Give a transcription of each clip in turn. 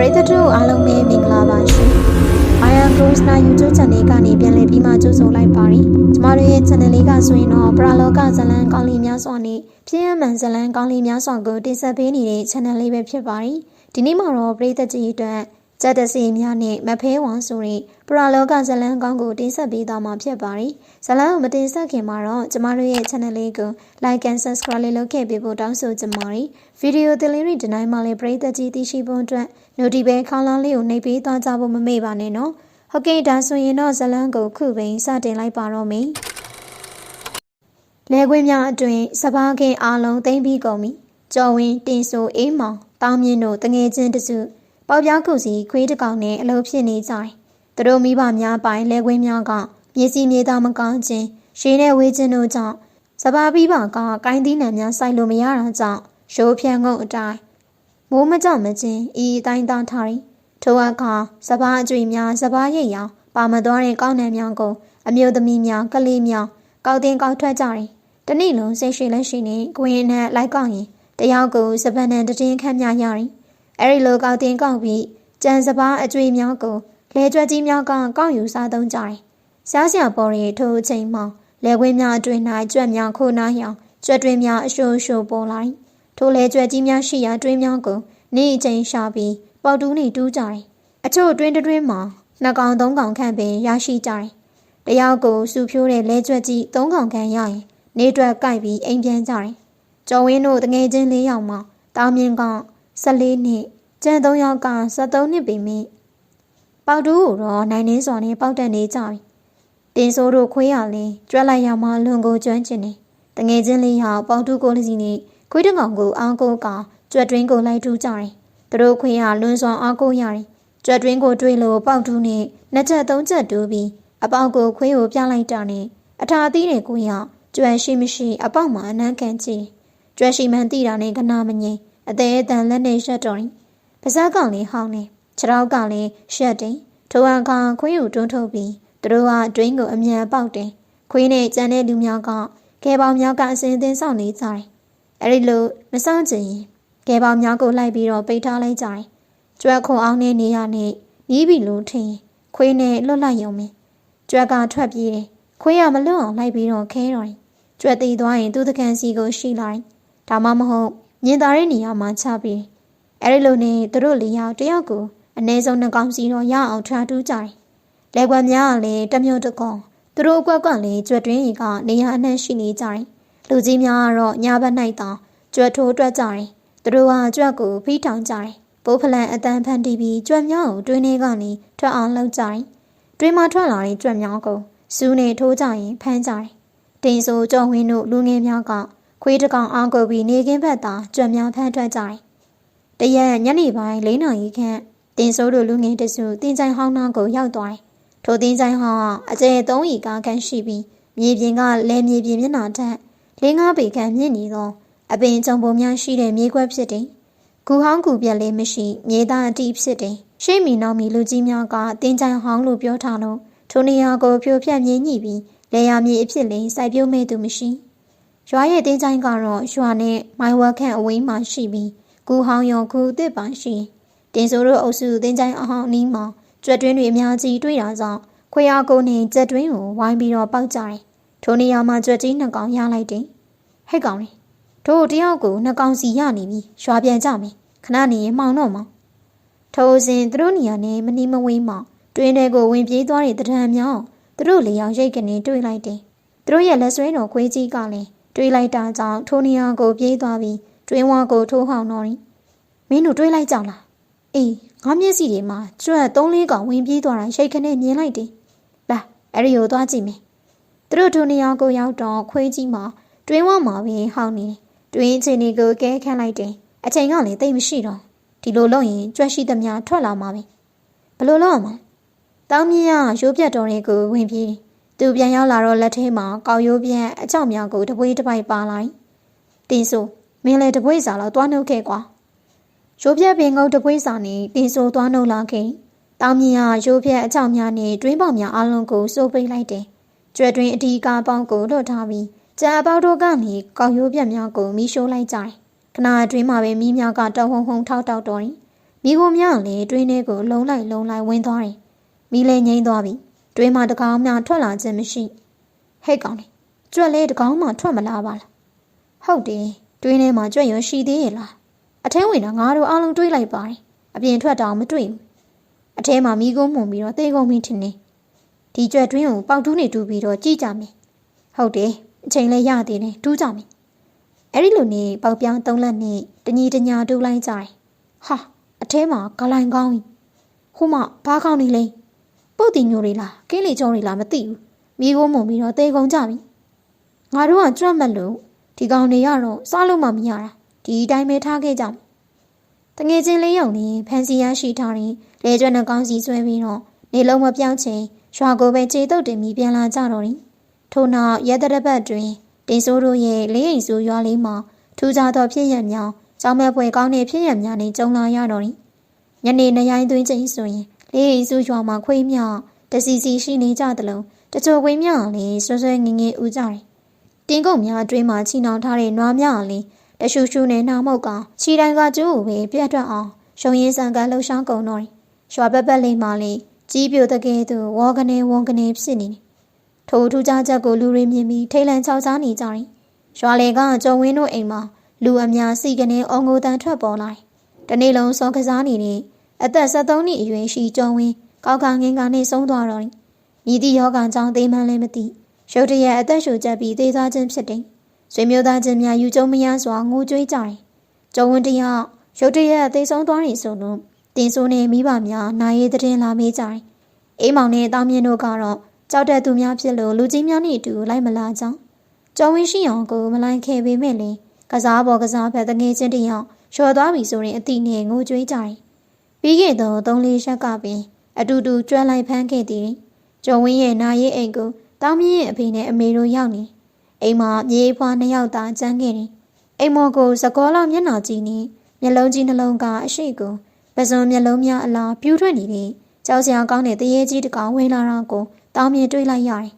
ပရိသတ်တို့အားလုံးပဲမင်္ဂလာပါရှင်။ I am Krishna YouTube channel ကနေပြန်လည်ပြီးမှကြိုဆိုလိုက်ပါရီ။ကျမတို့ရဲ့ channel လေးကဆိုရင်တော့ပရာလောကဇလံကောင်းလေးများစွာနဲ့ပြည့်အမှန်ဇလံကောင်းလေးများစွာကိုတင်ဆက်ပေးနေတဲ့ channel လေးပဲဖြစ်ပါရီ။ဒီနေ့မှာတော့ပရိသတ်ကြီးအတွက်ဇက်တစီများနဲ့မဖဲဝံဆိုတဲ့ ပရာလောကဇလံကောင်းကိုတင်ဆက်ပေးသွားမှာဖြစ်ပါရီ။ဇလံကိုမတင်ဆက်ခင်မှာတော့ကျမတို့ရဲ့ channel လေးကို like and subscribe လေးလုပ်ခဲ့ပေးဖို့တောင်းဆိုချင်ပါတယ်။ဗီဒီယိုသင်လေးတွေဒီတိုင်းမှာလည်းပရိသတ်ကြီးသိရှိဖို့အတွက် notification ခေါင်းလောင်းလေးကိုနှိပ်ပေးသွားကြဖို့မမေ့ပါနဲ့နော်။ဟုတ်ကဲ့ဒါဆိုရင်တော့ဇလံကိုခုပင်စတင်လိုက်ပါတော့မယ်။လဲခွင်းများအတွင်စပားခင်းအားလုံးသိမ့်ပြီးကုန်ပြီ။ကျော်ဝင်းတင်ဆိုအေးမောင်တောင်းမြင့်တို့တငယ်ချင်းတစုပေါပြားခုစီခွေးတကောင်နဲ့အလုပ်ဖြစ်နေကြတယ်။ သူတို့မိဘများပိုင်လဲခွင်းများကမြေစီမြေသားမကောင်းခြင်းရှေးနဲ့ဝေးခြင်းတို့ကြောင့်စပါးပြီးပါကကိုင်းသီးနှံများစိုက်လို့မရတာကြောင့်ရိုးဖြန်းငုံအတိုင်းမိုးမကြမချင်းဤအတိုင်းသားထားရီထိုအခါစပားအကျွေများစပားရိပ်ရောင်ပါမသွားတဲ့ကောင်းနှံများကိုအမျိုးသမီးများကလေးများကောက်တင်ကောက်ထွက်ကြတယ်တနေ့လုံးစိတ်ရှိလက်ရှိနေကိုရင်နဲ့လိုက်ကောက်ရင်တယောက်ကိုစပန်နဲ့တည်င်းခန့်များရရင်အဲ့ဒီလိုကောက်တင်ကောက်ပြီးကြံစပားအကျွေများကို လဲကျွက်ကြီးများကကောက်ယူစားသုံးကြတယ်ရှားစရာပေါ်ရီထိုအချိန်မှာလဲခွင်းများအတွင်၌ကြွက်များခိုးနားရောင်ကြွက်တွင်းများအရှိုးရှိုးပေါ်လာထိုလဲကြွက်ကြီးများရှိရာတွင်းများကိုနေ့အချိန်ရှာပြီးပေါတူးနေတူးကြတယ်အချို့တွင်းတွင်းမှာနှစ်ကောင်သုံးကောင်ခန့်ပင်ရရှိကြတယ်တယောက်ကိုစူဖြိုးတဲ့လဲကြွက်ကြီးသုံးကောင်ခန့်ရရင်နေတွက်ကိုက်ပြီးအိမ်ပြန်ကြတယ်ကျော်ဝင်းတို့တငယ်ချင်း၄ယောက်မှတောင်းမြင့်က14နှစ်ကျန်3ယောက်က73နှစ်ပြီမိ ပေါတူးကိုတော့နိုင်နှင်းစွာနဲ့ပေါက်တက်နေကြပြီတင်ဆိုးတို့ခွေးရလဲကြွက်လိုက်ရမှလွန်ကိုကျွမ်းကျင်နေတငယ်ချင်းလေးယောက်ပေါတူးကိုလစီနဲ့ခွေးတကောင်ကိုအောင်းကိုကကြွက်တွင်းကိုလိုက်ထူးကြတယ်သူတို့ခွေးရလွန်စွာအောက်ကိုရတယ်ကြွက်တွင်းကိုတွေးလို့ပေါက်တူးနဲ့နှစ်ချက်သုံးချက်တူးပြီးအပေါက်ကိုခွေးကိုပြလိုက်တာနဲ့အထာသီးတဲ့ကိုရကြွက်ရှိမရှိ အပေါက်မှာအနမ်းကန်ကြည့်ကြွက်ရှိမှန်တိတာနဲ့ကနာမငိမ့်အသေးအတန်လက်နဲ့ရှက်တော်ရင်ပါဇက်ကလေးဟောင်းနေ ခြေထောက်ကလည်းရှက်တယ်ထိုအခါခွေးကိုတွန်းထုတ်ပြီးသူတို့ကတွင်းကိုအမြန်ပေါက်တယ်ခွေးနဲ့ကြံတဲ့လူများကကဲပေါင်များကအစင်းအသင်းဆောင်နေကြတယ်အဲ့ဒီလိုမဆောင်ချင်ရင်ကဲပေါင်များကိုလိုက်ပြီးတော့ပိတ်ထားလိုက်ကြတယ်ကျွက်ခုံအောင်တဲ့နေရာနဲ့နီးပြီလို့ထင်ခွေးနဲ့လွတ်လိုက်ရုံပဲကျွက်ကထွက်ပြေးတယ်ခွေးကမလွတ်အောင်လိုက်ပြီးတော့ခဲတော်တယ်ကျွက်သေးသွားရင်သူ့တကန်စီကိုရှိလိုက်ဒါမှမဟုတ်မြင်သာတဲ့နေရာမှာချပြီးအဲ့ဒီလိုနဲ့သူတို့လေးယောက်တယောက်ကို အနည်းဆုံးနှကောင်စီတော့ရအောင်ထွားတူးကြတယ်လက်ကွက်များကလည်းတမျိုးတကောင်သူတို့အကွက်ကလည်းကြွက်တွင်းရီကနေရာအနှံ့ရှိနေကြတယ်လူကြီးများကတော့ညဘက်၌တောင်ကြွက်ထိုးတွက်ကြတယ်သူတို့ကကြွက်ကိုဖိထောင်ကြတယ်ဘိုးဖလန်အတန်ဖန်တီးပြီးကြွက်များကိုတွင်းထဲကနေထွက်အောင်လှုပ်ကြတယ်တွင်းမှာထွက်လာတဲ့ကြွက်များကိုစူးနေထိုးကြရင်ဖမ်းကြတယ်တင်ဆိုကြော်ဝင်းတို့လူငယ်များကခွေးတကောင်အောင်ကိုပြီးနေကင်းဘက်သာကြွက်များဖမ်းထွက်ကြတယ်တရက်ညနေပိုင်း၄နာရီခန့် တင်ဆိုးတို့လူငယ်တစုတင်ချိုင်ဟောင်းနာကိုရောက်သွားတယ်ထိုတင်ချိုင်ဟောင်းကအကျယ်သုံးရီကားခန့်ရှိပြီးမြေပြင်ကလဲမြေပြင်မျက်နှာထက်လင်းကားပေခန့်မြင့်နေသောအပင်ကြုံပုံများရှိတဲ့မြေကွက်ဖြစ်တယ်ဂူဟောင်းကူပြက်လေးမရှိမြေသားအတိဖြစ်တယ်ရှေ့မီနောက်မီလူကြီးများကတင်ချိုင်ဟောင်းလို့ပြောထားလို့ထိုနေရာကိုဖြိုဖြက်မြင်းညှိပြီးလေယာမြေအဖြစ်လေးစိုက်ပျိုးမဲ့သူမရှိရွာရဲ့တင်းချိုင်းကတော့ရွာနဲ့မိုင်ဝက်ခန့်အဝေးမှာရှိပြီးကူဟောင်းရောကူတစ်ပါရှိ တင်ဆိုတို့အုပ်စုတင်းချိုင်းအဟောင်းနီးမှာကြွက်တွင်းတွေအများကြီးတွေ့တာကြောင့်ခွေအားကိုနဲ့ကြက်တွင်းကိုဝိုင်းပြီးတော့ပောက်ကြတယ်ထိုနေရာမှာကြွက်ကြီးနှစ်ကောင်ရလိုက်တယ်ဟဲ့ကောင်လေတို့တယောက်ကိုနှစ်ကောင်စီရနေပြီရွာပြန်ကြမယ်ခဏနေရင်မှောင်တော့မှာထိုစဉ်သူတို့နေရာနဲ့မနီးမဝေးမှာတွင်းတွေကိုဝင်ပြေးသွားတဲ့တံမြောင်းသူတို့လေယောင်ရိတ်ကနေတွေ့လိုက်တယ်သူတို့ရဲ့လက်ဆွဲတော်ခွေးကြီးကလည်းတွေးလိုက်တာကြောင့်ထိုနေရာကိုပြေးသွားပြီးတွင်းဝါကိုထိုးဟောင်းတော့တယ်မင်းတို့တွေးလိုက်ကြလား အေးငါမျက်စိတွေမှာကျွတ်သုံးလေးကောင်ဝင်ပြေးသွားတာရှိတ်ခနဲ့မြင်လိုက်တယ်လာအဲ့ဒီကိုသွားကြည့်မယ်သူတို့ထိုနေရာကိုရောက်တော့ခွေးကြီးမှာတွင်းဝါမှာပဲဟောင်းနေတွင်းချင်းတွေကိုကဲခန့်လိုက်တယ်အချိန်ကလည်းတိတ်မရှိတော့ဒီလိုလုပ်ရင်ကြွက်ရှိသမျှထွက်လာမှာပဲဘလို့လုပ်အောင်တောင်းမြင့်ရရိုးပြတ်တော်တွေကိုဝင်ပြေးသူပြန်ရောက်လာတော့လက်ထဲမှာကောက်ရိုးပြက်အကြောက်များကိုတပွေးတစ်ပိုက်ပါလိုက်တင်းဆိုမင်းလည်းတပွေးစာလောက်တွားနှုတ်ခဲ့ကွာ ရိုးပြက်ပင်ငုတ်တပွေးစာနဲ့တင်းဆိုတွားနှုတ်လာခဲ့တောင်းမြင့်ရရိုးပြက်အကြောက်များနဲ့တွင်းပေါင်များအလုံးကိုစိုးပိတ်လိုက်တယ်ကျွဲတွင်းအဒီကာပေါင်းကိုလွတ်ထားပြီးကြာပေါက်တို့ကနေကောက်ရိုးပြက်များကိုမီးရှိုးလိုက်ကြတယ်ခဏအတွင်းမှာပဲမီးများကတောက်ဟုံဟုံထောက်တောက်တော်ရင်မိခိုများလည်းတွင်းထဲကိုလုံလိုက်လုံလိုက်ဝင်သွားတယ်မိလည်းငိမ့်သွားပြီတွင်းမှာတကောင်များထွက်လာခြင်းမရှိဟဲ့ကောင်လေကြွက်လဲတကောင်မှထွက်မလာပါလားဟုတ်တယ်တွင်းထဲမှာကြွက်ရွရှိသေးရဲ့လား အထဲဝင်တော့ငါတို့အားလုံးတွေးလိုက်ပါတယ်အပြင်ထွက်တော့မတွေ့ဘူးအထဲမှာမိကုန်းမှုန်ပြီးတော့သေကုန်ပြီထင်နေဒီကြွက်တွင်းကိုပေါက်တူးနေတူးပြီးတော့ကြည့်ကြမယ်ဟုတ်တယ်အချိန်လည်းရသေးတယ်တူးကြမယ်အဲ့ဒီလိုနေပေါက်ပြောင်းသုံးလက်နဲ့တညီတညာတူးလိုက်ကြတယ်ဟာအထဲမှာဂလိုင်ကောင်းကြီးဟိုမှဘာကောင်းနေလဲပုတ်တီညိုတွေလားကင်းလေကြောတွေလားမသိဘူးမိကုန်းမှုန်ပြီးတော့သေကုန်ကြပြီငါတို့ကကြွတ်မလို့ဒီကောင်တွေကတော့စားလို့မှမရတာ ဒီအတိုင်းပဲထားခဲ့ကြမယ်တငယ်ချင်းလေးယောက်နဲ့ဖန်စီရရှိထားတဲ့လေကျွမ်းနှကောင်းစီဆွဲပြီးတော့နေလုံးမပြောင်းချင်ရွာကိုပဲခြေတုပ်တင်ပြီးပြန်လာကြတော့တယ်ထို့နောက်ရဲတရပတ်တွင်တင်ဆိုးတို့ရဲ့လေးအိမ်စုရွာလေးမှာထူးခြားသောဖြစ်ရမြောင်ကြောင်မဲ့ပွဲကောင်းတဲ့ဖြစ်ရများနဲ့ကြုံလာရတော့တယ်ညနေနရိုင်းသွင်းချိန်ဆိုရင်လေးအိမ်စုရွာမှာခွေးမြောင်တစီစီရှိနေကြသလိုတချို့ခွေးမြောင်လည်းဆွဆွဲငငယ်ဦးကြတယ်တင်းကုတ်များအတွင်းမှာချီနှောင်ထားတဲ့နွားများလည်း တရှူရှူနဲ့နှာမောက်ကခြီတိုင်းကကျိုးကိုပဲပြတ်ထွက်အောင်ရှုံရင်းဆန်ကလှူရှားကုန်တော့တယ်ရွာပက်ပက်လေးမှလည်းကြီးပြိုတကယ်သူဝေါကနေဝုံကနေဖြစ်နေတယ်ထိုထူးခြားချက်ကိုလူတွေမြင်ပြီးထိတ်လန့်ချောက်ချားနေကြတယ်ရွာလေကကြုံဝင်းတို့အိမ်မှာလူအများစီကနေအုံငိုတန်ထွက်ပေါ်လာတယ်တနေ့လုံးစောကစားနေတဲ့အသက်73နှစ်အရွယ်ရှိကြုံဝင်းကောက်ကငင်းကနဲ့ဆုံးသွားတော့တယ်မြည်သည့်ယောဂကြောင့်သေမှန်းလည်းမသိရုတ်တရက်အသက်ရှူကျပ်ပြီးသေသွားခြင်းဖြစ်တယ် ဆွေမျိုးသားချင်းများယူကျုံမရစွာငိုကြွေးကြတယ်ကြုံဝင်းတယောက်ရုတ်တရက်သေဆုံးသွားနေဆိုလို့တင်ဆိုးနေမိဘများနိုင်ရတဲ့တင်လာမေးကြတယ်အိမ်မောင်နဲ့တာမြင့်တို့ကတော့ကြောက်တဲ့သူများဖြစ်လို့လူကြီးများနဲ့အတူလိုက်မလာကြောင်းကျော်ဝင်းရှိအောင်ကိုမလိုက်ခဲ့ပေမဲ့လေကစားပေါ်ကစားဖက်တငယ်ချင်းတယောက်လျှော်သွားပြီဆိုရင်အတိနဲ့ငိုကြွေးကြတယ်ပြီးခဲ့သောသုံးလေးရက်ကပင်အတူတူကျွမ်းလိုက်ဖမ်းခဲ့သည်ကျော်ဝင်းရဲ့နာရေးအိမ်ကိုတောင်းမြင့်ရဲ့အဖေနဲ့အမေတို့ရောက်နေ အိမ်မှာမြေဖွားနှစ်ယောက်သာကျန်ခဲ့တယ်အိမ်မော်ကိုစကောလောက်မျက်နှာကြည့်နေမျက်လုံးကြီးနှလုံးကအရှိကိုပဇွန်မျက်လုံးများအလားပြူးထွက်နေတဲ့ကြောက်စရာကောင်းတဲ့တရေကြီးတကောင်ဝင်လာတာကိုတောင်းမြင်တွေးလိုက်ရတယ်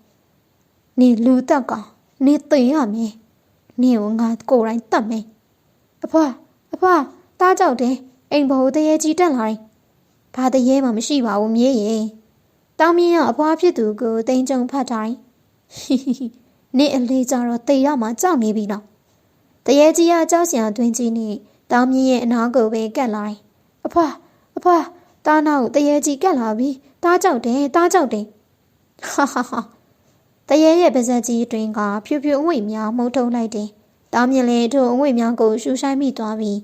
။နေလူတက်ကောင်နေသိရမယ်။နေကိုငါကိုယ်တိုင်တတ်မယ်။အဖွာအဖွာတားကြောက်တယ်အိမ်ဘိုးတရေကြီးတက်လာတယ်။ဘာတရေမှမရှိပါဘူးမြေးရေ။တောင်းမြင်ရအဖွာဖြစ်သူကိုတိန်ကြုံဖတ်တိုင်း။ နေအလေးကြတော့တေရမှကြောက်နေပြီလား။တရေကြီးကကြောက်စရာတွင်ကြီးနဲ့တောင်းမြင်ရဲ့အနာကိုပဲကတ်လာတယ်။အဖွာအဖွာတားနောက်တရေကြီးကတ်လာပြီ။တားကြောက်တယ်တားကြောက်တယ်။ဟာဟာဟာတရေရဲ့ပါဇက်ကြီးအတွင်းကဖြူဖြူအဝိများမှုတ်ထုံလိုက်တယ်။တားမြင်လေထိုအဝိများကိုရှူဆိုင်မိသွားပြီး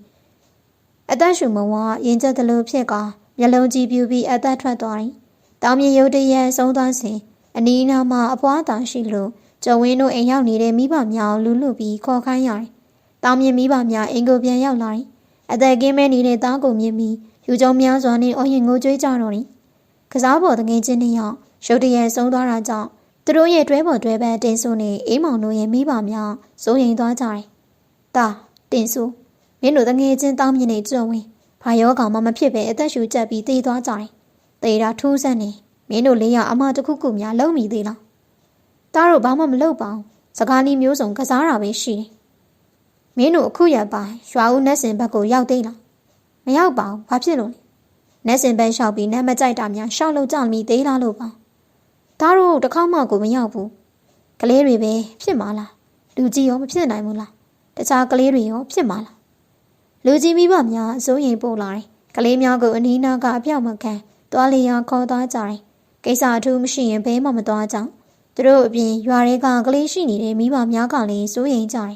အသက်ရှူမဝရင်ကျက်သလိုဖြစ်ကမျက်လုံးကြည့်ပြူပြီးအသက်ထွက်သွားတယ်။တားမြင်ရုတ်တရက်ဆုံးသွားစဉ်အနီးနားမှာအပွားသာရှိလို့ ကျဝင်းတို့အိမ်ရောက်နေတဲ့မိဘများလူလူပြီးခေါ်ခိုင်းရတယ်။တားမြင်မိဘများအိမ်ကိုပြန်ရောက်လာတယ်။အသက်ကင်းမဲနေတဲ့သားကိုမြင်ပြီးယူကြုံများစွာနဲ့အော်ရင်ငိုကြွေးကြတော့တယ်။ကစားပေါ်တငယ်ချင်းတစ်ယောက်ရုတ်တရက်ဆုံးသွားတာကြောင့်သူတို့ရဲ့တွဲပေါ်တွဲပန်းတင်ဆိုနေအေးမောင်တို့ရဲ့မိဘများစိုးရိမ်သွားကြတယ်။တာတင်ဆိုမင်းတို့တငယ်ချင်းတောင်းမြင်နေကြုံဝင်ဘာယောကောင်မှမဖြစ်ပဲအသက်ရှူကျပ်ပြီးတေးသွားကြတယ်။တေးတာထူးဆန်းနေမင်းတို့လေးရအမတခုခုများလုံးမိသေးလား။ တားတို့ဘာမှမလုပ်ပါဘူး။စကားလေးမျိုးစုံကစားတာပဲရှိတယ်။မင်းတို့အခုရပါရွာဦးနတ်စင်ဘက်ကိုရောက်သေးလား။မရောက်ပါဘူး။ဘာဖြစ်လို့လဲ။နတ်စင်ဘက်လျှောက်ပြီးနတ်မကြိုက်တာများရှောက်လို့ကြမိသေးလားလို့ပါ။ဒါတို့တခေါက်မှကိုမရောက်ဘူးကလေးတွေပဲဖြစ်မှာလားလူကြီးရောမဖြစ်နိုင်ဘူးလားတခြားကလေးတွေရောဖြစ်မှာလားလူကြီးမိဘများအစိုးရင်ပို့လာတယ်ကလေးများကိုအနီးနားကအပြောက်မခံသွားလေရခေါ်သွားကြတယ်ကိစ္စအထူးမရှိရင်ဘဲမှမသွားကြ သူတို့အပြင်ရွာတွေကကလေးရှိနေတဲ့မိဘများကလည်းစိုးရင်ကြတယ်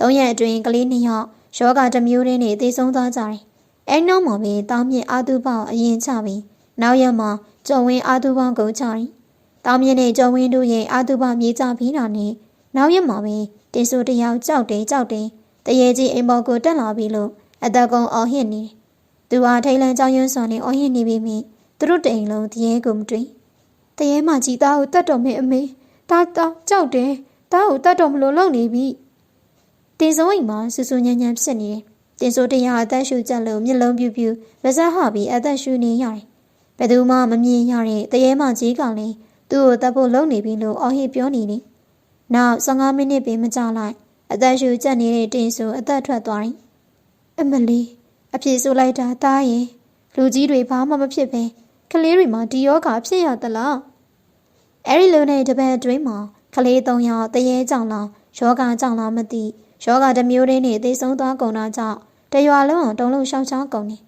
သုံးရက်အတွင်းကလေးနှစ်ယောက်ယောဂတစ်မျိုးတည်းနဲ့သေဆုံးသွားကြတယ်အဲနောက်မှာပဲတောင်းမြင့်အာသူပေါအရင်ချပြီးနောက်ရက်မှာကြုံဝင်းအာသူပေါကိုချတယ်တောင်မြင့်နဲ့ကျော်ဝင်းတို့ရဲ့အာတုပမြေကြပြီးတာနဲ့နောက်ရက်မှာပဲတင်ဆိုတယောက်ကြောက်တယ်ကြောက်တယ်တရေကြီးအိမ်ပေါ်ကိုတက်လာပြီလို့အသက်ကုံအော်ဟစ်နေသူဟာထိတ်လန့်ကြောင်ရွံ့စွာနဲ့အော်ဟစ်နေပြီမိသူတို့တိမ်လုံးတရေကိုမတွေ့ တရေမကြီးသားကိုတတ်တော်မေအမေတားတားကြောက်တယ်တားကိုတတ်တော်မလို့လုံနေပြီတင်စိုးအိမ်မှာဆူဆူညံ့ညံ့ဖြစ်နေတယ်တင်ဆိုတရားအသက်ရှူကြလို့မျက်လုံးပြူပြူပါးစပ်ဟပြီးအသက်ရှူနေရတယ်ဘယ်သူမှမမြင်ရတဲ့တရေမကြီးကလည်းသူ့ကိုတတ်ဖို့လုပ်နေပြီလို့အော်ဟစ်ပြောနေတယ်။နောက်15မိနစ်ပင်မကြာလိုက်အသက်ရှူကျက်နေတဲ့တင်ဆိုအသက်ထွက်သွားတယ်။အမလီအပြေဆိုလိုက်တာတားရင်လူကြီးတွေဘာမှမဖြစ်ပဲ ကလေးတွေမှာဒီယောဂဖြစ်ရသလားအဲ့ဒီလိုနဲ့တပတ်အတွင်းမှာကလေး၃ယောက်တရေကြောင့်လားယောဂကြောင့်လားမသိယောဂတစ်မျိုးတည်းနဲ့သိဆုံးသွားကုန်တာကြောင့်တရွာလုံးအောင်တုံလုံးရှောက်ချောင်းကုန်နေ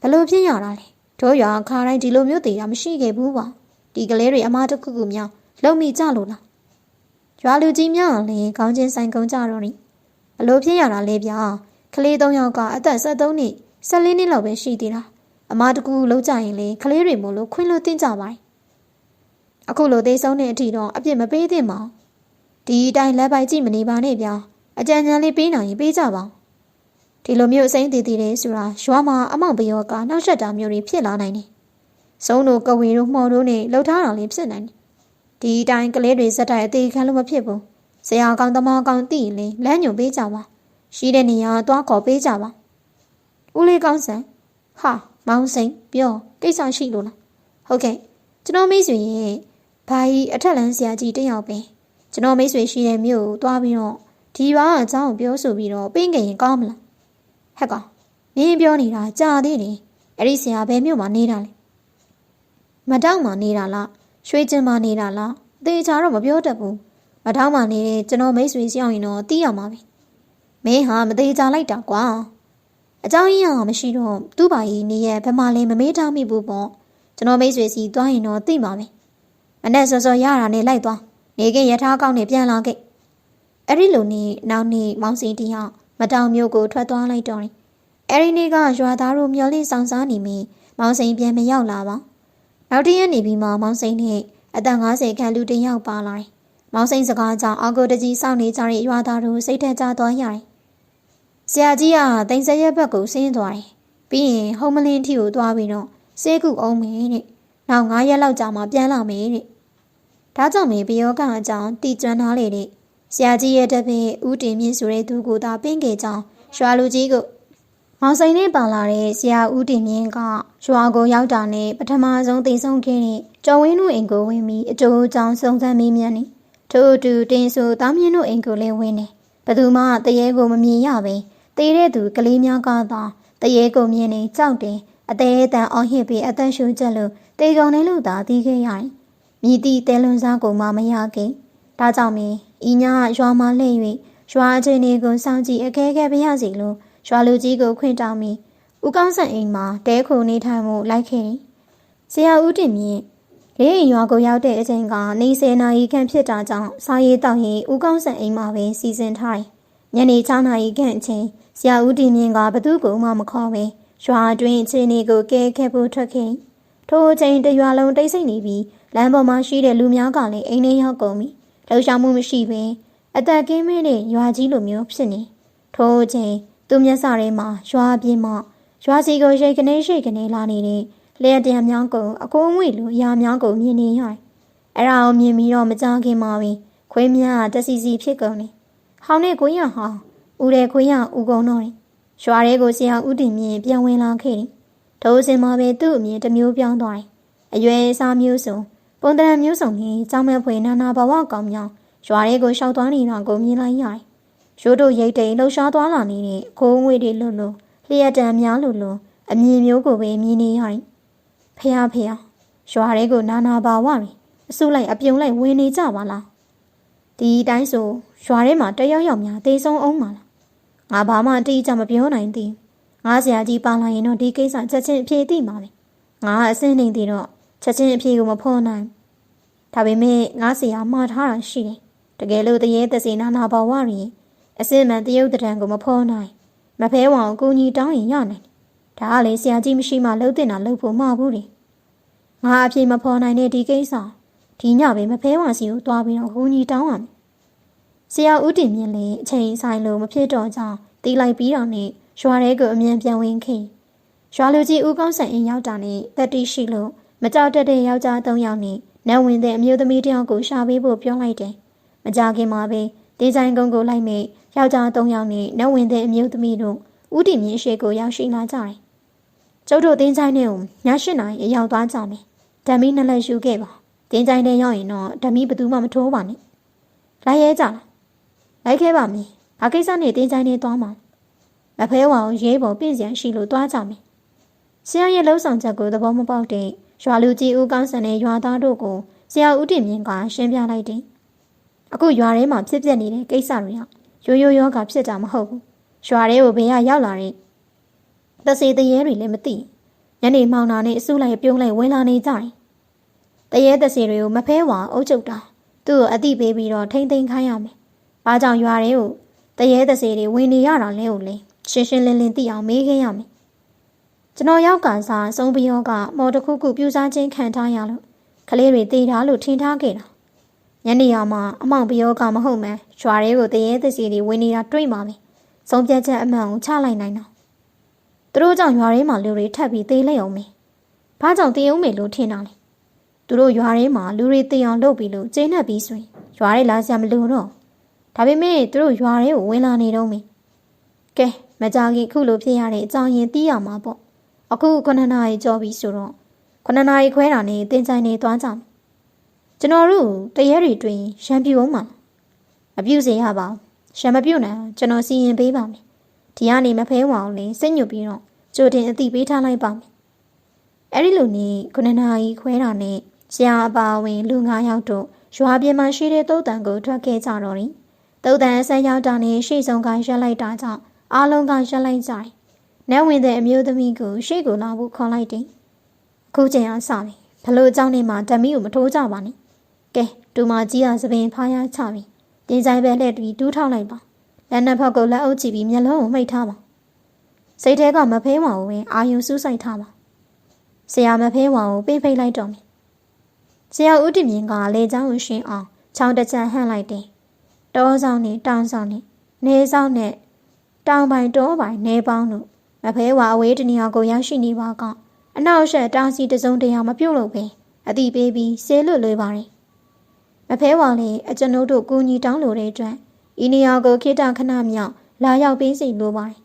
ဘလို့ဖြစ်ရတာလဲတို့ရွာခါတိုင်းဒီလိုမျိုးတည်တာမရှိခဲ့ဘူးပါဒီကလေးတွေအမားတစ်ခုခုများလုံမိကြလို့လားရွာလူကြီးများလည်းခေါင်းချင်းဆိုင်ကုန်ကြတော့နေဘလို့ဖြစ်ရတာလဲဗျာကလေး၃ယောက်ကအသက်73နှစ်14နှစ်လောက်ပဲရှိသေးတာ အမားတကူလုံးကြရင်လေကလေးတွေမို့လို့ခွင်းလို့တင်းကြပါတယ်အခုလိုသေးဆုံးတဲ့အထိတော့အပြစ်မပေးသင့်ပါဒီအတိုင်းလက်ပိုက်ကြည့်မနေပါနဲ့ဗျာအကြံဉာဏ်လေးပေးနိုင်ရင်ပေးကြပါဒီလိုမျိုးအစိမ့်တည်တည်တယ်ဆိုတာရွာမှာအမောင်ပယောကနှောက်ရက်တာမျိုးတွေဖြစ်လာနိုင်တယ်ဆုံးတို့ကဝေတို့မှော်တို့နဲ့လှုပ်ထားတာလည်းဖြစ်နိုင်တယ်ဒီအတိုင်းကလေးတွေစက်တိုင်အသေးခံလို့မဖြစ်ဘူးဆရာကောင်းသမားကောင်းသိရင်လေလမ်းညွှန်ပေးကြပါရှိတဲ့နေရာသွားခေါ်ပေးကြပါဦးလေးကောင်းစံဟာ မောင်စိန်ပြောကိစ္စရှိလို့လားဟုတ်ကဲ့ကျွန်တော်မိတ်ဆွေရဲ့ဘာကြီးအထက်လန်းဆရာကြီးတယောက်ပဲကျွန်တော်မိတ်ဆွေရှိတဲ့မြို့ကိုသွားပြီးတော့ဒီရွာအကြောင်းပြောဆိုပြီးတော့ပင်းကြရင်ကောင်းမလားဟက်ကောင်နင်းပြောနေတာကြာသေးတယ်အဲ့ဒီဆရာဘယ်မြို့မှာနေတာလဲမတောက်မှာနေတာလားရွှေကျင်မှာနေတာလားသေချာတော့မပြောတတ်ဘူးမတောက်မှာနေတဲ့ကျွန်တော်မိတ်ဆွေရှောင်းရင်တော့တီးရမှာပဲမင်းဟာမသေးချာလိုက်တာကွာ အကြောင်းရင်းအောင်မရှိတော့သူ့ဘာကြီးနေရဲ့ဘယ်မှလည်းမမေးထားမိဘူးပေါ့ကျွန်တော်မိတ်ဆွေစီသွားရင်တော့သိမှာပဲမနဲ့စောစောရတာနဲ့လိုက်သွားနေကရထားကောင်းနဲ့ပြန်လာခဲ့အဲ့ဒီလိုနဲ့နောက်နေ့မောင်စင်တီဟာမတောင်မျိုးကိုထွက်သွားလိုက်တော့တယ်အဲ့ဒီနေ့ကရွာသားတို့မျောလေးဆောင်စားနေမိမောင်စိန်ပြန်မရောက်လာပါနောက်တရက်နေပြီးမှမောင်စိန်နဲ့အသက်50ခန့်လူတစ်ယောက်ပါလာတယ်မောင်စိန်စကားကြောင့်အော်ကိုတကြီးစောင့်နေကြတဲ့ရွာသားတို့စိတ်ထက်ကြသွားရတယ်ဆ ရာကြီးကတိမ်စရက်ဘက်ကိုဆင်းသွားတယ်ပြီးရင်ဟုံးမလင်းထီကိုသွားပြီးတော့စေးကုအောင်မယ်တဲ့နောက်9ရက်လောက်ကြာမှပြန်လာမယ်တဲ့ဒါကြောင့်မေဘီယောကအကြောင်းတီကျွမ်းထားလေတဲ့ဆရာကြီးရဲ့တပည့်ဦးတင်မြင့်ဆိုတဲ့သူကိုသာပင့်ခဲ့ကြောင်းရွာလူကြီးကမောင်စိန်နဲ့ပါလာတဲ့ဆရာဦးတင်မြင့်ကရွာကိုရောက်တာနဲ့ပထမဆုံးသိဆုံးခဲ့တဲ့ကျော်ဝင်းတို့အိမ်ကိုဝင်ပြီးအကျိုးအကြောင်းစုံစမ်းမေးမြန်းနေထို့အတူတင်ဆိုတားမြင့်တို့အိမ်ကိုလည်းဝင်နေဘသူမှတရေကိုမမြင်ရပဲ တေးတဲ့သူကလေးများကသာတရေကိုမြင်နေကြောက်တယ်အသေးအတန်အောင်ဟစ်ပြီးအသက်ရှူချက်လို့တေကုံနေလို့သာသိခဲ့ရတယ်မြည်သည့်တဲလွန်စားကိုမှမရခင်ဒါကြောင့်မင်းဤညရွာမှလှည့်၍ရွာအခြေအနေကိုစောင့်ကြည့်အခဲခဲပြရစီလို့ရွာလူကြီးကိုခွင့်တောင်းပြီးဦးကောင်းဆန်အိမ်မှာတဲခုနေထိုင်မှုလိုက်ခဲ့တယ်။ဆရာဦးတင်မြင့်လေးအိမ်ရွာကိုရောက်တဲ့အချိန်ကနေဆယ်နာရီခန့်ဖြစ်တာကြောင့်စားရေးတောက်ရင်ဦးကောင်းဆန်အိမ်မှာပဲစီစဉ်ထားတယ်။ညနေ6နာရီခန့်အချိန် ဆရာဦးတင်မြင့်ကဘသူ့ကိုမှမခေါ်ပဲရွာအတွင်းအခြေအနေကိုကဲခဲ့ဖို့ထွက်ခဲ့။ထိုအချိန်တရွာလုံးတိတ်ဆိတ်နေပြီးလမ်းပေါ်မှာရှိတဲ့လူများကလည်းအိမ်ထဲရောက်ကုန်ပြီ။လှုပ်ရှားမှုမရှိဘဲအသက်ကင်းမဲတဲ့ရွာကြီးလိုမျိုးဖြစ်နေထို့အချိန်သူမျက်စာထဲမှာရွာပြင်းမှရွာစီကိုရိတ်ကနေရှိတ်ကနေလာနေတဲ့လျက်တံမြောင်းကုံအကိုးငွေလိုရာမြောင်းကုံမြင်နေရတယ်အဲ့ဒါကိုမြင်ပြီးတော့မကြခင်မှာပဲခွေးမြတစီစီဖြစ်ကုန်တယ်ဟောင်းနဲ့ကိုရဟောင်း ဦးတဲ့ခွေးရဦးကုန်းတော့တယ်ရွာရဲကိုဆရာဦးတင်မြင့်ပြန်ဝင်လာခဲ့တယ်ထိုးစင်မှာပဲသူ့အမြင်တစ်မျိုးပြောင်းသွားတယ်အရွယ်အစားမျိုးစုံပုံတံမျိုးစုံနဲ့ကြောင်းမဲ့ဖွေနာနာဘဝကောင်မြောင်ရွာရဲကိုရှောက်သွားနေတာကိုမြင်လိုက်ရတယ်။ရိုးတို့ရိတ်တိန်လှုပ်ရှားသွားလာနေတဲ့ခိုးငွေတွေလွတ်လို့လျှက်တံများလို့လို့အမြင်မျိုးကိုပဲမြင်နေရတယ်။ဖះဖះရွာရဲကိုနာနာပါဝပြီအစုလိုက်အပြုံလိုက်ဝင်နေကြပါလား။ဒီတိုင်းဆိုရွာထဲမှာတယောက်ယောက်များတေဆုံးအောင်ပါလား။ ငါဘာမှတိကျမပြောနိုင်သေး။ငါဆရာကြီးပါလာရင်တော့ဒီကိစ္စချက်ချင်းအဖြေသိမှာပဲ။ငါအစင်းနေသေးတော့ချက်ချင်းအဖြေကိုမဖော်နိုင်။ဒါပေမဲ့ငါဆရာမှားထားတာရှိတယ်တကယ်လို့တရေသစီနာနာဘဝရင်အစစ်မှန်တရုတ်တံကိုမဖော်နိုင်မဖဲဝအောင်ကိုကြီးတောင်းရင်ရနိုင်ဒါကလေဆရာကြီးမရှိမှလှုပ်တင်တာလှုပ်ဖို့မဟုတ်ဘူးလေငါအပြေမဖော်နိုင်တဲ့ဒီကိစ္စဒီညပဲမဖဲဝါစီကိုတွားပြီးတော့ကိုကြီးတောင်းရမယ် ဆရာဦးတင်မြင့်လည်းအချိန်ဆိုင်လို့မဖြစ်တော့ကြောင်းတီးလိုက်ပြီးတော့နဲ့ရွာထဲကိုအမြန်ပြန်ဝင်ခင်ရွာလူကြီးဦးကောင်းဆန်အင်းရောက်တာနဲ့တက်တိရှိလို့မကြောက်တတ်တဲ့ယောက်ျား၃ယောက်နဲ့နတ်ဝင်တဲ့အမျိုးသမီးတယောက်ကိုရှာပေးဖို့ပြောလိုက်တယ်မကြခင်မှာပဲဒေဇိုင်းကုန်းကိုလိုက်မဲ့ယောက်ျား၃ယောက်နဲ့နတ်ဝင်တဲ့အမျိုးသမီးတို့ဦးတည်မြင့်ရှိကိုရောက်ရှိလာကြတယ်။ကျုပ်တို့တင်းချိုင်းနဲ့ကိုည၈နာရီရောက်သွားကြမယ်။ဓမီနှစ်လက်ယူခဲ့ပါ။တင်းချိုင်းနဲ့ရောက်ရင်တော့ဓမီဘသူမှမထိုးပါနဲ့။လိုက်ရဲကြလား။ လိုက်ခဲ့ပါမယ်။ဘာကိစ္စနဲ့တင်းချိုင်းနဲ့သွားမှာ။မဖဲဝအောင်ရေးပေါ်ပြည့်စံရှိလို့သွားကြမယ်။ဆရာရဲ့လှုပ်ဆောင်ချက်ကိုသဘောမပေါက်တဲ့ရွာလူကြီးဦးကောင်းစံနဲ့ရွာသားတို့ကိုဆရာဦးတင်မြင့်ကရှင်းပြလိုက်တယ်။အခုရွာထဲမှာဖြစ်ပျက်နေတဲ့ကိစ္စတွေကရိုးရိုးရောဂါဖြစ်တာမဟုတ်ဘူး။ရွာထဲကိုဘယ်ကရောက်လာတဲ့တစေတရေတွေလည်းမသိ။ညနေမှောင်တာနဲ့အစုလိုက်ပြုံးလိုက်ဝင်လာနေကြတယ်။တရေတစေတွေကိုမဖဲဝါအုပ်ချုပ်တာသူ့ကိုအတိပေးပြီးတော့ထိမ့်သိမ်းခိုင်းရမယ်။ ဘာကြောင့်ရွာထဲကိုတရေတစေတွေဝင်နေရတာလဲကိုလေရှင်းရှင်းလင်းလင်းသိအောင်မေးခဲ့ရမယ်။ကျွန်တော်ရောက်ကစားဆုံးပြီးတော့ကမော်တခုခုပြူစားခြင်းခံထားရလို့ကလေးတွေတေးထားလို့ထင်ထားခဲ့တာညနေရမှာအမောင်ပြောကမဟုတ်မှန်ရွာတွေကိုတရေသစီတွေဝင်နေတာတွေ့ပါမယ်ဆုံးဖြတ်ချက်အမှန်ကိုချလိုက်နိုင်တော့သူတို့ကြောင့်ရွာထဲမှာလူတွေထပ်ပြီးသေးလိုက်အောင်မယ်ဘာကြောင့်တေးအောင်မယ်လို့ထင်တာလဲသူတို့ရွာထဲမှာလူတွေတေးအောင်လုပ်ပြီးလို့ကျင်းနှက်ပြီးဆိုရင်ရွာထဲလာစရာမလိုတော့ ဒါပေမဲ့သူတို့ရွာထဲကိုဝင်လာနေတော့မယ်ကဲမကြခင်ခုလိုဖြစ်ရတဲ့အကြောင်းရင်းသိရမှာပေါ့အခု9နာရီကြော်ပြီဆိုတော့9နာရီခွဲတာနဲ့တင်ချိုင်နေသွားကြမယ်ကျွန်တော်တို့တရဲတွေတွင်ရံပြူအောင်မှာမပြုတ်စေရပါဘူးရံမပြုတ်နိုင်ကျွန်တော်စီရင်ပေးပါမယ်ဒီကနေမဖဲဝအောင်လေစိတ်ညွတ်ပြီးတော့ကြိုတင်အသိပေးထားလိုက်ပါမယ်အဲ့ဒီလိုနေ9နာရီခွဲတာနဲ့ဆရာအပါဝင်လူ9ယောက်တို့ရွာပြင်မှာရှိတဲ့တုတ်တန်ကိုထွက်ခဲ့ကြတော့တယ် တုတ်တန်ဆက်ရောက်တာနဲ့ရှေ့ဆုံးကရက်လိုက်တာကြောင့်အားလုံးကရက်လိုက်ကြတယ်။နတ်ဝင်တဲ့အမျိုးသမီးကိုရှေ့ကိုလာဖို့ခေါ်လိုက်တယ်။ခုချိန်အားစပြီ။ဘလို့အကြောင်းနဲ့မှဓမီကိုမထိုးကြပါနဲ့။ကဲဒူမာကြီးကသပင်ဖားရချပြီ။ပြင်ဆိုင်ပဲလက်ပြီးတူးထောက်လိုက်ပါ။လက်နှစ်ဖက်ကိုလက်အုပ်ကြည့်ပြီးမျက်လုံးကိုမှိတ်ထားပါ။စိတ်ထဲကမဖဲဝါကိုပဲအာယုံစူးစိုက်ထားပါ။ဆရာမဖဲဝါကိုပိတ်ဖိတ်လိုက်တော့မယ်။ဆရာဦးတင်မြင့်ကလေချောင်းကိုရှင်းအောင်ချောင်းတစ်ချမ်းဟန့်လိုက်တယ်။ တောဆောင်နဲ့တောင်ဆောင်နဲ့နေဆောင်နဲ့တောင်ပိုင်တောပိုင်နေပေါင်းတို့မဖဲဝါအဝေးတနေရာကိုရောက်ရှိနေပါကအနောက်ရှက်တောင်စီတစုံတရာမပြုတ်လို့ပဲအတိပေးပြီးဆေးလွတ်လွေပါတယ်မဖဲဝါလည်းအကျွန်ုပ်တို့ကူညီတောင်းလိုတဲ့အတွက်ဤနေရာကိုခေတ္တခဏမြောက်လာရောက်ပေးစီလိုပါတယ်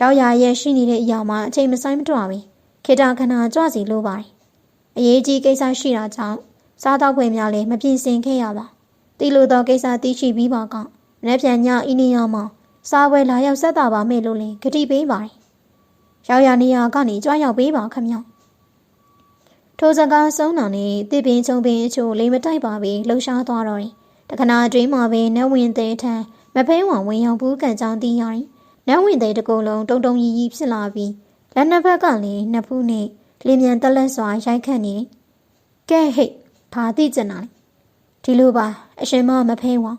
ရောက်ရရဲ့ရှိနေတဲ့အရာမှာအချိန်မဆိုင်မတွဘူးခေတ္တခဏကြွစီလိုပါတယ်အရေးကြီးကိစ္စရှိတာကြောင့်စားတော့ဖွယ်များလည်းမပြင်ဆင်ခဲ့ရပါ တီလိုသောကိစ္စသိရှိပြီးပါကမနေ့ပြန်ညဤနေရာမှာစားပွဲလာရောက်ဆက်တာပါမယ်လို့လည်းဂတိပေးပါတယ်။ရောက်ရနေရာကနေကြွားရောက်ပေးပါခမ။ထိုစကားဆုံးတာနဲ့တစ်ပင်ချုံပင်အချို့လိမ်မတိုက်ပါပဲလှူရှားသွားတော့တယ်။တခဏအတွင်းမှာပဲနတ်ဝင်သေးထံမဖဲဝံဝင်ရောက်ဘူးကန်ကြောင်းသိရတယ်။နတ်ဝင်သေးတကူလုံးတုံတုံရီရီဖြစ်လာပြီးလက်နှစ်ဖက်ကလည်းနှစ်ဖူးနဲ့လင်းမြန်တက်လက်စွာရိုက်ခတ်နေတယ်။ကဲဟိတ်ဘာသိကျင်တာလဲ။ ဒီလိုပါအရှင်မမဖဲဝံ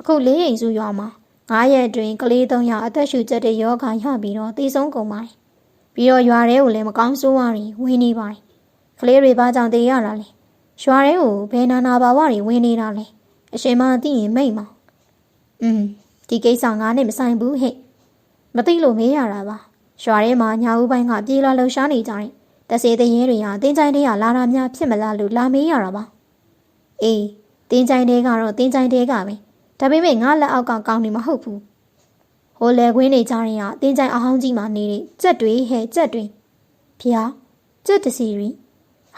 အခုလေးအိမ်စုရွာမှာ9ရက်အတွင်းကလေး3ယောက်အသက်ရှူကျတဲ့ယောဂါရပြီးတော့သေဆုံးကုန်ပါတယ်။ပြီးတော့ရွာထဲကိုလည်းမကောင်းဆိုးဝါးတွေဝင်နေပါတယ်။ကလေးတွေဘာကြောင့်သေရတာလဲ။ရွာထဲကိုဘယ်နာနာဘာဝတွေဝင်နေတာလဲ။အရှင်မသိရင်မိတ်မ။อืมဒီကိစ္စငါနဲ့မဆိုင်ဘူးဟဲ့။မသိလို့မေးရတာပါ။ရွာထဲမှာညာဦးပိုင်းကပြေးလာလှူရှားနေကြတယ်။တစေတရေတွေဟာတင်းကြိုင်တွေကလာတာများဖြစ်မလားလို့လာမေးရတာပါ။အေး တင်းကြိုင်တွေကတော့တင်းကြိုင်တွေကပဲ။ဒါပေမဲ့ငါလက်အောက်ကကောင်းနေမဟုတ်ဘူးဟိုလေခွင်းနေကြရင်ကအတင်းကြိုင်အဟောင်းကြီးမှနေတဲ့ကြက်တွေဟဲ့ကြက်တွေဖျားကြက်တစီရီ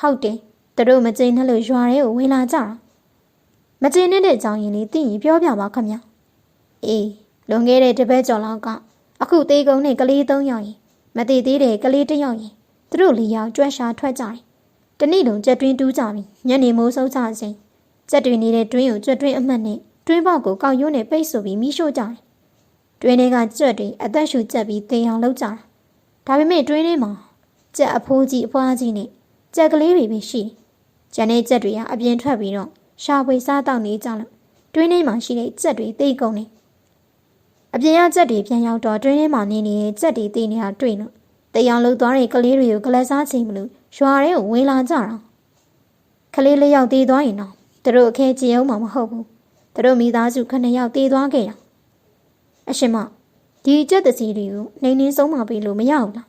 ဟုတ်တယ်သူတို့မကျင်းနဲ့လို့ရွာထဲကိုဝင်လာကြတာမကျင်းတဲ့အကြောင်းရင်းလေးသိရင်ပြောပြပါခမအေးလွန်ခဲ့တဲ့တပတ်ကျော်လောက်ကအခုသေးကုန်းနဲ့ကလေး၃ယောက်ရင်မတည်သေးတဲ့ကလေးတစ်ယောက်ရင်သူတို့လေးယောက်ကြွက်ရှာထွက်ကြတယ်တနေ့လုံးကြက်တွင်းတူးကြပြီညနေမိုးဆုပ်ကြစဉ် ကြက်တွေနေတဲ့တွင်းကိုကြွက်တွင်းအမှတ်နဲ့တွင်းပေါက်ကိုကောက်ရုံးနဲ့ပိတ်ဆို့ပြီးမိရှို့ကြတယ်။တွင်းထဲကကြွက်တွေအသက်ရှူကျက်ပြီးသေအောင်လုပ်ကြတာ။ဒါပေမဲ့တွင်းထဲမှာကြက်အဖိုးကြီးအဖွားကြီးနဲ့ကြက်ကလေးတွေပဲရှိတယ်။ကျန်တဲ့ကြက်တွေကအပြင်ထွက်ပြီးတော့ရှာဖွေစားတောက်နေကြလို့တွင်းထဲမှာရှိတဲ့ကြက်တွေသိကုန်နေ။အပြင်ကကြက်တွေပြန်ရောက်တော့တွင်းထဲမှာနေနေတဲ့ကြက်တွေသိနေတာတွေ့လို့တေးအောင်လှုပ်သွားတဲ့ကလေးတွေကိုကလစားချိန်မလို့ရွာထဲကိုဝင်လာကြတာ။ကလေးလေးယောက်သေးသွားရင်တော့ သူတို့အခဲကြည်အောင်မှာမဟုတ်ဘူးသူတို့မိသားစုခဏယောက်တည်သွားခဲ့တာအရှင်မဒီကြက်တစီတွေကိုနှိမ်နှင်းဆုံးမပေးလို့မရဘူးလား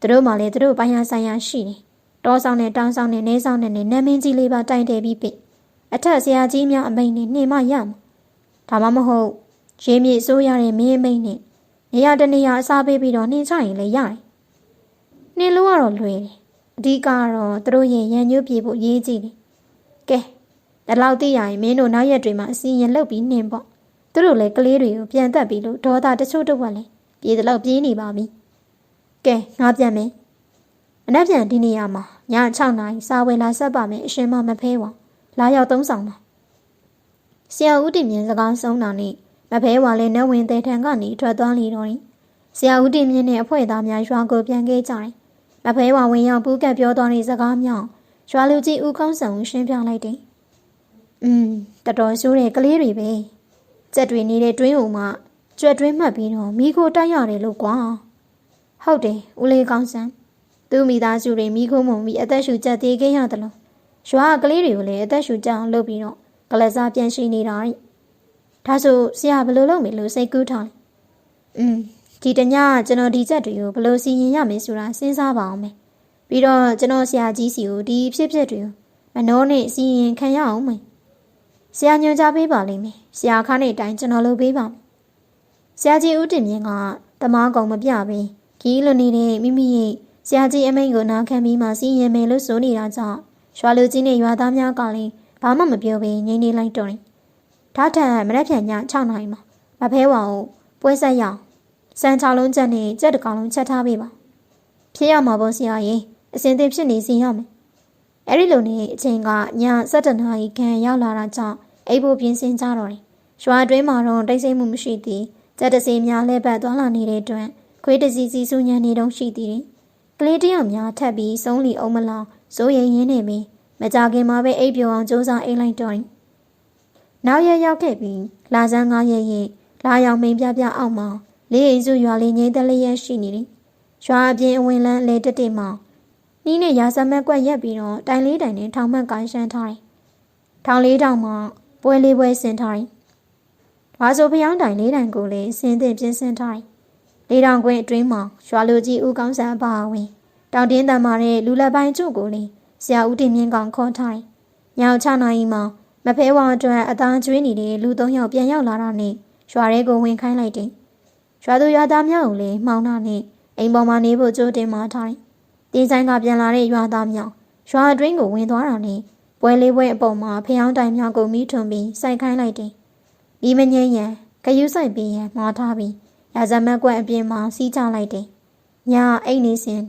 သူတို့မှလည်းသူတို့ပိုင်းရဆိုင်ရာရှိတယ်တောဆောင်နဲ့တောင်းဆောင်နဲ့နေဆောင်နဲ့နဲ့နမင်းကြီးလေးပါတိုင်တယ်ပြီးပြီအထက်ဆရာကြီးများအမိန်နဲ့နှင်မရမှာဒါမှမဟုတ်ရေးမြေစိုးရတဲ့မင်းအမိန်နဲ့နေရာတနေရာအစားပေးပြီးတော့နှင်ချရင်လည်းရတယ်နှင်လို့ကတော့လွယ်တယ်အဓိကတော့သူတို့ရဲ့ရန်ညွှပြေဖို့ရေးကြည့်တယ်ကဲ ဒါလောက်သိရရင်မင်းတို့နောက်ရက်တွေမှာအစီရင်လုပ်ပြီးနှင်ပေါ့သူတို့လည်းကလေးတွေကိုပြန်တက်ပြီးလို့ဒေါသတချို့တော့လည်းပြေးတယ်လို့ပြေးနေပါပြီကဲငါပြန်မယ်အနက်ပြန်ဒီနေရာမှာည6နာရီစာဝယ်လာဆက်ပါမယ်အရှင်မမဖဲဝါလာရောက်သုံးဆောင်ပါဆရာဦးတင်မြင့်စကားဆုံးတာနဲ့မဖဲဝါလည်းနတ်ဝင်တဲ့ထံကနေထွက်သွားလေတော့တယ်ဆရာဦးတင်မြင့်နဲ့အဖွဲ့သားများရွာကိုပြန်ခဲ့ကြတယ်မဖဲဝါဝင်ရောက်ပူးကပ်ပြောသွားတဲ့စကားမြောက်ရွာလူကြီးဦးကောင်းဆောင်ရှင်းပြလိုက်တယ် อืมတော်တော်ဆိုးတဲ့ကလေးတွေပဲကြက်တွေနေတဲ့တွင်းုံမှာကြွက်တွင်းမှတ်ပြီးတော့မိခိုတိုက်ရတယ်လို့ကွာဟုတ်တယ်ဦးလေးကောင်းဆန်းသူ့မိသားစုတွေမိခိုးမုံပြီးအသက်ရှူကြက်သေးခဲ့ရတယ်လို့ရွာကလေးတွေကိုလည်းအသက်ရှူကြအောင်လုပ်ပြီးတော့ကလစားပြန်ရှိနေတာတဲ့ဒါဆိုဆရာဘယ်လိုလုပ်မလဲလို့စိတ်ကူးထားတယ်อืมဒီတညကျွန်တော်ဒီချက်တွေကိုဘယ်လိုစီရင်ရမလဲဆိုတာစဉ်းစားပါအောင်မယ်ပြီးတော့ကျွန်တော်ဆရာကြီးစီကိုဒီဖြစ်ဖြစ်တွေကိုမနှောနဲ့စီရင်ခံရအောင်မယ် ဆရာညွှန်ကြားပေးပါလိမ့်မယ်ဆရာခါနေတိုင်းကျွန်တော်လုပ်ပေးပါမယ်ဆရာကြီးဦးတင်မြင့်ကတမားကောင်မပြပေးခီးလိုနေတဲ့မိမိရဲ့ဆရာကြီးအမိန့်ကိုနာခံပြီးမှစီရင်မယ်လို့ဆိုနေတာကြောင့်ရွာလူကြီးနဲ့ရွာသားများကလည်းဘာမှမပြောဘဲငြိမ်နေလိုက်တော့တယ်ဒါထက်မရက်ဖြန်ည6နာရီမှာမဖဲဝါကိုပွဲဆက်ရအောင်စံချလုံးချက်နဲ့ကြက်တကောင်လုံးချက်ထားပေးပါဖြစ်ရမှာပေါ့ဆရာကြီးအစင်သေးဖြစ်နေစီရမယ် အဲ့ဒီလိုနဲ့အချိန်ကည7နာရီခန့်ရောက်လာတာကြောင့်အိပ်ဖို့ပြင်ဆင်ကြတော့တယ်ရွာတွင်းမှာတော့တိတ်ဆိတ်မှုမရှိသေးကြက်တစီများလဲပတ်သွားလာနေတဲ့အတွက်ခွေးတစီစီစူညံနေတော့ရှိသေးတယ်ကလေးတယောက်များထပ်ပြီးစုံးလီအောင်မလောင်စိုးရိမ်ရင်းနေပြီမကြခင်မှာပဲအိပ်ပျော်အောင်စူးစမ်းအိတ်လိုက်တော့တယ်နောက်ရက်ရောက်ခဲ့ပြီးလာစမ်းငါးရက်ရက်လာရောက်မင်းပြပြအောင်မှာလေးအိမ်စုရွာလေးငိမ့်တလေးရက်ရှိနေတယ်ရွာအပြင်အဝင်လန်းလေတက်တက်မှာ နှီးနဲ့ရာဇမက်ကွက်ရက်ပြီးတော့တိုင်လေးတိုင်နဲ့ထောင်မှတ်ကိုင်းရှမ်းထားတယ်ထောင်လေးတောင်မှာပွဲလေးပွဲဆင်ထားတယ်ဘာဆိုဖျောင်းတိုင်လေးတိုင်ကိုလည်းဆင်းသင့်ပြင်းဆင်ထားတယ်လေးတောင်ကွင်းအတွင်းမှာရွာလူကြီးဦးကောင်းဆန်းပါဝင်တောင်တင်းတန်မာတဲ့လူလက်ပိုင်းကျုပ်ကိုလည်းဆရာဦးတင်မြင့်ကောင်ခေါ်ထားတယ်။ညောင်6နာရီမှာမဖဲဝါအတွက်အသားကျွေးနေတဲ့လူ၃ယောက်ပြန်ရောက်လာတာနဲ့ရွာထဲကိုဝင်ခိုင်းလိုက်တယ်။ရွာသူရွာသားများကိုလည်းမှောင်တာနဲ့အိမ်ပေါ်မှာနေဖို့ကြိုးတင်มาထားတယ်။ တင်းဆိုင်ကပြန်လာတဲ့ရွာသားများရွာအတွင်းကိုဝင်သွားတာနဲ့ပွဲလေးပွဲအပေါ်မှာဖျောင်းတိုင်များကိုမိထွန်ပြီးစိုက်ခိုင်းလိုက်တယ်။ဒီမငိမ့်ရန်ဂယုစိုက်ပြီးရန်မှားထားပြီးရာဇမက်ကွက်အပြင်မှာစီးချလိုက်တယ်။ညအိတ်နေစဉ်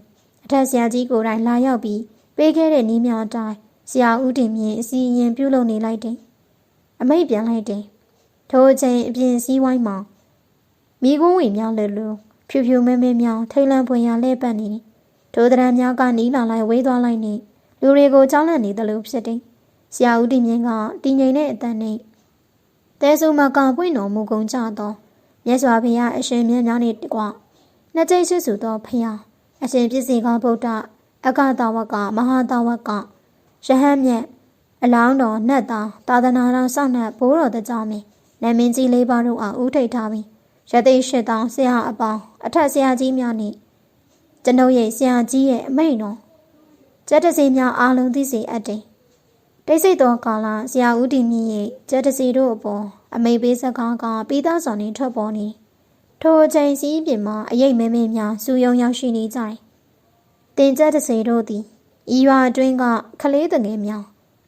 အထက်ဆရာကြီးကိုယ်တိုင်လာရောက်ပြီးပေးခဲ့တဲ့နီးမြောင်အတိုင်းဆရာဦးတင်မြင့်အစီရင်ပြုလုပ်နေလိုက်တယ်။အမိတ်ပြန်လိုက်တယ်။ထိုအချိန်အပြင်စည်းဝိုင်းမှာမိကုန်းဝင်များလဲလို့ဖြူဖြူမဲမဲများထိတ်လန့်ပွင့်ရလဲပတ်နေတယ်။ ထိုတရံများကနီးလာလိုက်ဝေးသွားလိုက်နေလူတွေကိုကြောက်လန့်နေသလိုဖြစ်တယ်။ဆရာဦးတင်မြင့်ကတည်ငြိမ်တဲ့အတန်နဲ့တဲဆုမကပွင့်တော်မူကုန်ကြတော့မြတ်စွာဘုရားအရှင်မြတ်များနဲ့တကွနှစ်ကျိတ်ဆွစုသောဖရာအရှင်ပြည့်စေကဗုဒ္ဓအကတာဝကမဟာတာဝကရဟန်းမြတ်အလောင်းတော်နတ်သားသာသနာတော်စောင့်နှံ့ဘိုးတော်တကြောင်မင်းနာမင်းကြီးလေးပါးတို့အားဥထိတ်ထားပြီးရသိရှိတောင်းဆရာအပေါင်းအထက်ဆရာကြီးများနှင့် ကျွန်ုပ်ရဲ့ဆရာကြီးရဲ့အမိန့်တော်ကျက်တစီများအားလုံးသိစေအပ်တယ်တိတ်ဆိတ်သောကာလဆရာဦးတီမြင့်ရဲ့ကျက်တစီတို့အပေါ်အမိပေးစကားကပြီးသားစွာနှင့်ထွက်ပေါ်နေထိုအချိန်စီးပြင်မှာအရေးမဲမဲများစူယုံရောက်ရှိနေကြတယ်တင်ကျက်တစေတို့သည်ဤရွာအတွင်းကခလေးတငယ်များ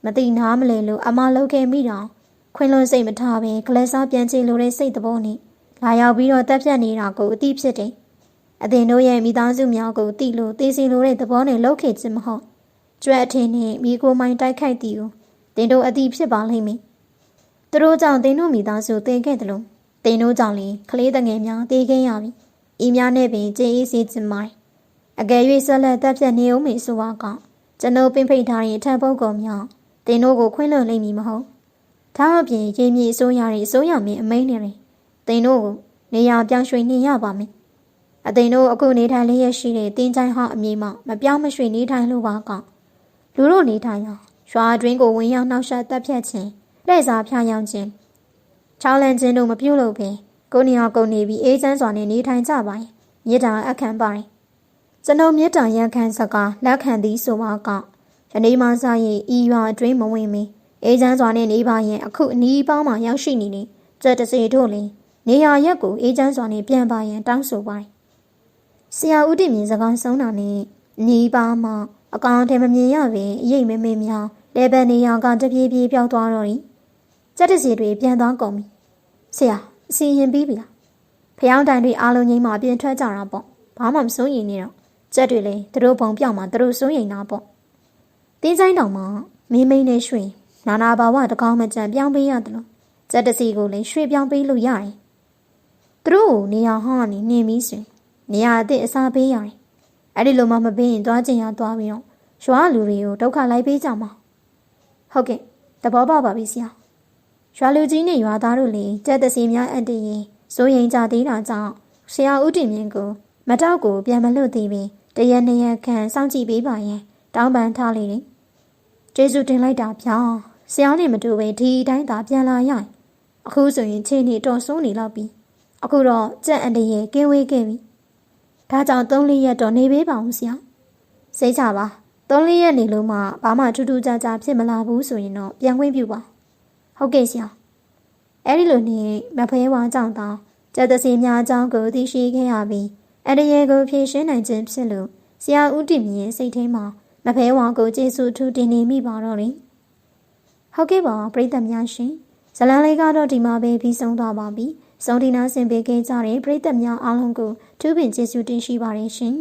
မတိနားမလဲလို့အမလောက်ခဲ့မိတော့ခွင်လွန်စိတ်မထားပဲကလေးစားပြန်ချေလိုတဲ့စိတ်တဘောနဲ့လာရောက်ပြီးတော့တက်ပြတ်နေတာကိုအတိဖြစ်တယ်။ အတင်တို့ရဲ့မိသားစုများကိုတိလို့သိစီလိုတဲ့သဘောနဲ့လှုပ်ခဲ့ခြင်းမဟုတ်ကျွဲ့အထင်းနဲ့မိကိုမိုင်းတိုက်ခိုက်သည်ကိုတင်တို့အတိဖြစ်ပါလိမ့်မယ်။သူတို့ကြောင့်တင်တို့မိသားစုတည်ခဲ့တယ်လို့တင်တို့ကြောင့်လေကလေးတငယ်များတည်ခဲ့ရပြီ။ဤများနဲ့ပင်ကျေးအေးစေခြင်းမိုင်းအကယ်၍ဆက်လက်တက်ပြတ်နေအောင်မေဆိုပါကကျွန်ုပ်ပင်ဖိတ်ထားရင်ထပ်ပုတ်ကုန်မြောက်တင်တို့ကိုခွင့်လွှတ်လိမ့်မည်မဟုတ်ဒါအပြင်ရေမြေအစိုးရရဲ့အစိုးရမင်းအမိန့်နဲ့တင်တို့ကိုနေရာပြောင်းရွှေ့နေရပါမယ် အသိတို့အခုနေထိုင်လျက်ရှိတဲ့တင်းချိုင်းဟောင်းအမည်မှမပြောင်းမရွှေ့နေထိုင်လို့ပါကလူတို့နေထိုင်ရာရွာတွင်းကိုဝင်ရောက်နှောက်ယှက်တပ်ဖြတ်ခြင်းလက်စားဖျားယောင်းခြင်းချောင်းလန့်ခြင်းတို့မပြုတ်လို့ပင်ကိုနေအောင်ကုန်နေပြီးအေးချမ်းစွာနဲ့နေထိုင်ကြပါရင်မြေတာအခမ်းပါတယ်ကျွန်ုပ်မြေတားရန်ခံစကားလက်ခံသည်ဆိုပါကယနေ့မှစရင်ဤရွာအတွင်းမဝင်မီအေးချမ်းစွာနဲ့နေပါရင်အခုအနီးပေါင်းမှာရောက်ရှိနေနေကြက်တစေတို့လည်းနေရာရက်ကိုအေးချမ်းစွာနဲ့ပြန်ပါရန်တောင်းဆိုပါတယ် ဆရာဦးတင်မြင့်စကားဆုံးတာနဲ့နီးပါမှာအကောင်ထဲမမြင်ရပင်အရိပ်မမေများလေပန်နေရာကတပြေးပြေးပြောင်းသွားတော့တယ်ကြက်တစီတွေပြန်သွားကုန်ပြီဆရာအစီရင်ပြီးပြီလားဖျောင်းတိုင်တွေအားလုံးငိမ့်မှပြင်ထွက်ကြတာပေါ့ဘာမှမစိုးရင်နေတော့ကြက်တွေလည်းသူတို့ဘုံပြောက်မှသူတို့စိုးရိမ်တာပေါ့တင်းဆိုင်တောင်မှမင်းမိန်နဲ့ရွှေနာနာဘာဝတကောင်းမကြံပြောင်းပေးရတယ်လို့ကြက်တစီကိုလည်းရွှေပြောင်းပေးလို့ရတယ်သူတို့ကိုနေရာဟောင်းကနေနှင်ပြီးဆိုရင် နေရာအစ်စ်အစားပေးရတယ်အဲ့ဒီလိုမှမပေးရင်သွားချင်ရသွားပြီးတော့ရွာလူတွေကိုဒုက္ခလိုက်ပေးကြမှာဟုတ်ကဲ့တဘောပေါက်ပါပြီဆရာရွာလူကြီးနဲ့ရွာသားတို့လည်းကြက်တစီများအပ်တည်ရင်စိုးရိမ်ကြသေးတာကြောင့်ဆရာဦးတင်မြင့်ကိုမတောက်ကိုပြန်မလွတ်သေးပြီးတရက်နှစ်ရက်ခန့်စောင့်ကြည့်ပေးပါရင်တောင်းပန်ထားလေတယ်ကျေးဇူးတင်လိုက်တာဗျာဆရာနဲ့မတူပဲဒီအတိုင်းသာပြန်လာရရင်အခုဆိုရင်ချိန်နေတော်ဆိုးနေလောက်ပြီအခုတော့ကြက်အန်တရဲ့ကင်းဝေးခဲ့ပြီ ဒါကြောင့်၃လရက်တော့နေပေးပါဦးဆရာစိတ်ချပါ၃လရက်နေလို့မှဘာမှထူးထူးခြားခြားဖြစ်မလာဘူးဆိုရင်တော့ပြန်ခွင့်ပြုပါဟုတ်ကဲ့ဆရာအဲ့ဒီလိုနေမဖဲဝါကြောင့်တောင်းကျက်သစီများအကြောင်းကိုသိရှိခဲ့ရပြီးအတရေကိုဖြည့်ရှင်းနိုင်ခြင်းဖြစ်လို့ဆရာဦးတင်မြင့်ရဲ့စိတ်ထဲမှာမဖဲဝါကိုကျေးဇူးထူးတင်နေမိပါတော့တယ်ဟုတ်ကဲ့ပါပရိသတ်များရှင်ဇလန်လေးကတော့ဒီမှာပဲပြီးဆုံးသွားပါပြီ စုံဒီနာဆင်ပေးခဲ့ကြတဲ့ပရိသတ်များအားလုံးကိုထူးပင်ကျေးဇူးတင်ရှိပါတယ်ရှင်